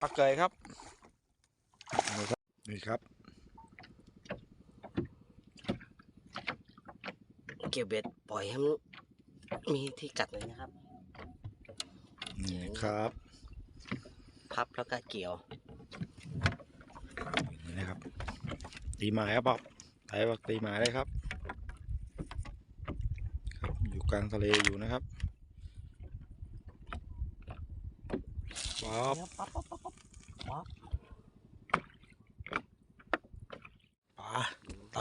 ปลาเกยครับนี่ครับนี่ครับเกี่ยวเบ็ดปล่อยให้มันมีที่กัดเลยนะครับ นี่ครับ พับแล้วก็เกี่ยวนี่นะครับ ตีหมายครับป๊อบไทยบอกตีหมายเลยครับ ครับอยู่กลางทะเลอยู่นะครับป๊อบปั๊บปั๊บปั๊บปั๊บปั๊บ ปลา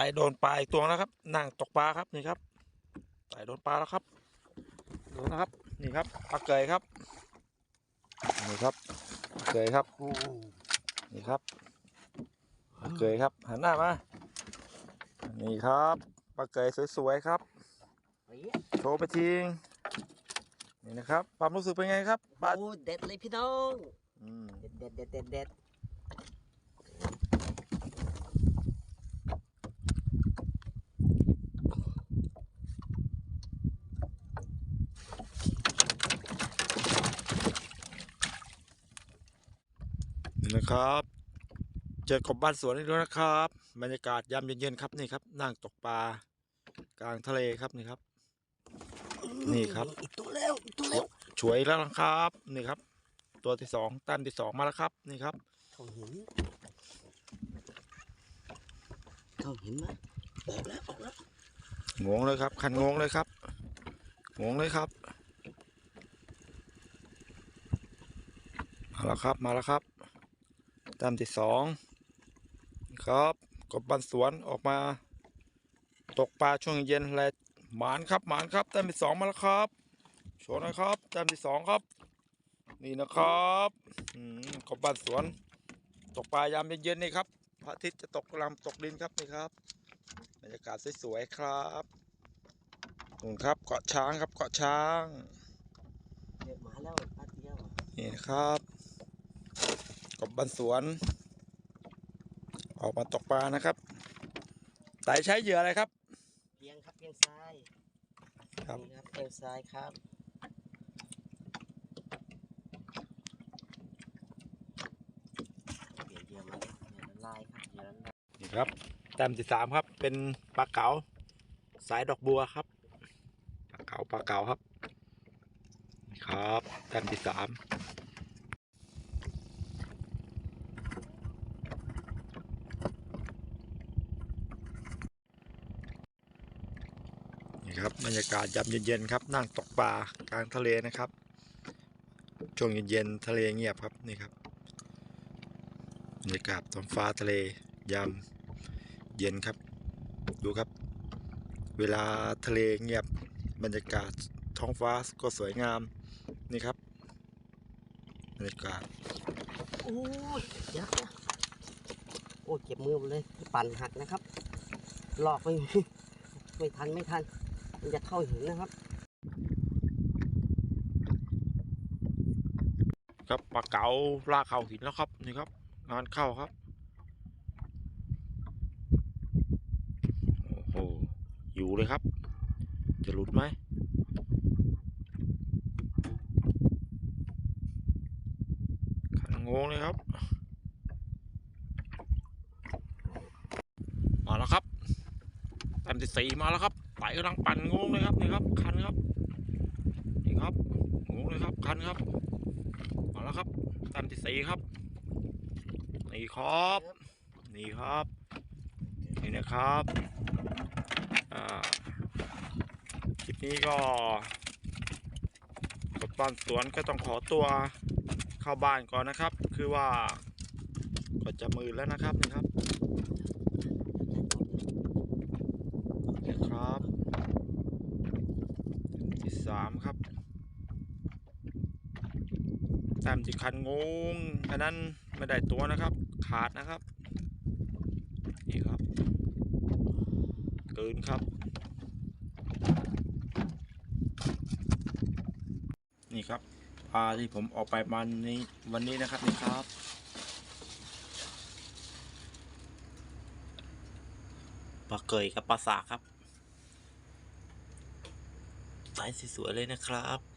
ไตโดนปลาอีกตัวนะครับนั่งตกปลาครับนี่ครับไตโดนปลาแล้วครับดูนะครับนี่ครับปลาเกยครับนี่ครับปลาเกยครับโอ้นี่ครับปลาเกยครับหันหน้ามานี่ครับปลาเกยสวยๆครับเฮ้ยโชว์ไปทิ้งนี่นะครับความรู้สึกเป็นไงครับปลาโอ้เด็ดเลยพี่น้องอืมเด็ดเด็ดเด็ดเด็ด นี่นะครับเจอกบบ้านสวนอีกแล้วนะครับ บรรยากาศยามเย็นๆครับนี่ครับนั่งตกปลากลางทะเลครับนี่ครับ นี่ครับอีกตัวแล้วอีกตัวแล้วช่วยแล้วนะครับ นี่ครับ ตัวที่สองแต้มที่สองมาแล้วครับ นี่ครับเข้าหินเข้าหินไหมออกแล้วออกแล้วงงเลยครับ คันงงเลยครับงงเลยครับมาแล้วครับมาแล้วครับ แต้มที่สองครับกบบันสวนออกมา ตกปลาช่วงเย็นและหมานครับหมานครับแต้มที่สองมาแล้วครับโชว์หนะครับแต้มที่สองครับ นี่นะครับอืมกบบันสวน ตกปลายามเย็นๆนี่ครับพระอาทิตย์จะตกกำลังตกดินครับนี่ครับบรรยากาศสวยๆครับนู่นครับเกาะช้างครับเกาะช้างเด็ดมาแล้วปลาเดียวนี่นะครับ กบบันสวน ออกมาตกปลานะครับไต่ใช้เหยื่ออะไรครับ เพียงครับเพียงทรายครับนี่ครับเพียงทรายครับ เปลี่ยนเหยื่อมาแล้วเหยื่อละลายครับเหยื่อละลายนี่ครับแต้มที่สามครับ เป็นปลาเก๋าสายดอกบัวครับปลาเก๋าปลาเก๋าครับนี่ครับแต้มที่สาม นี่ครับบรรยากาศยามเย็นๆครับนั่งตกปลากลางทะเลนะครับ ช่วงเย็นๆทะเลเงียบครับนี่ครับบรรยากาศท้องฟ้าทะเลยามเย็นครับ ดูครับ เวลาทะเลเงียบบรรยากาศท้องฟ้าก็สวยงามนี่ครับบรรยากาศโอ้ยเดี๋ยโอ้เจ็บมือหมดเลยปั่นหักนะครับหลอกไปไม่ทันไม่ทัน มันจะเข้าหินนะครับ ครับปลาเก๋าลากเข่าหินแล้วครับนี่ครับ งานเข้าครับโอ้โหอยู่เลยครับ จะหลุดไหมขันงงเลยครับมาแล้วครับต้มที่สี่มาแล้วครับ ไตกำลังปั่นงงเลยครับนี่ครับคันครับนี่ครับงงเลยครับคันครับมาแล้วครับต้มที่สี่ครับนี่ครับนี่ครับนี่นะครับคลิปนี้ก็กดบ้านสวนก็ต้องขอตัวเข้าบ้านก่อนนะครับ คือว่าก็จะมืดแล้วนะครับนี่ครับนี่ครับ สามครับแต้มที่คันงงอันนั้นไม่ได้ตัวนะครับ ขาดนะครับ นี่ครับ เกินครับ นี่ครับปลาที่ผมออกไปมันนี้วันนี้นะครับนี่ครับปลาเกยกับปลาสาครับ ไซส์สวยๆเลยนะครับ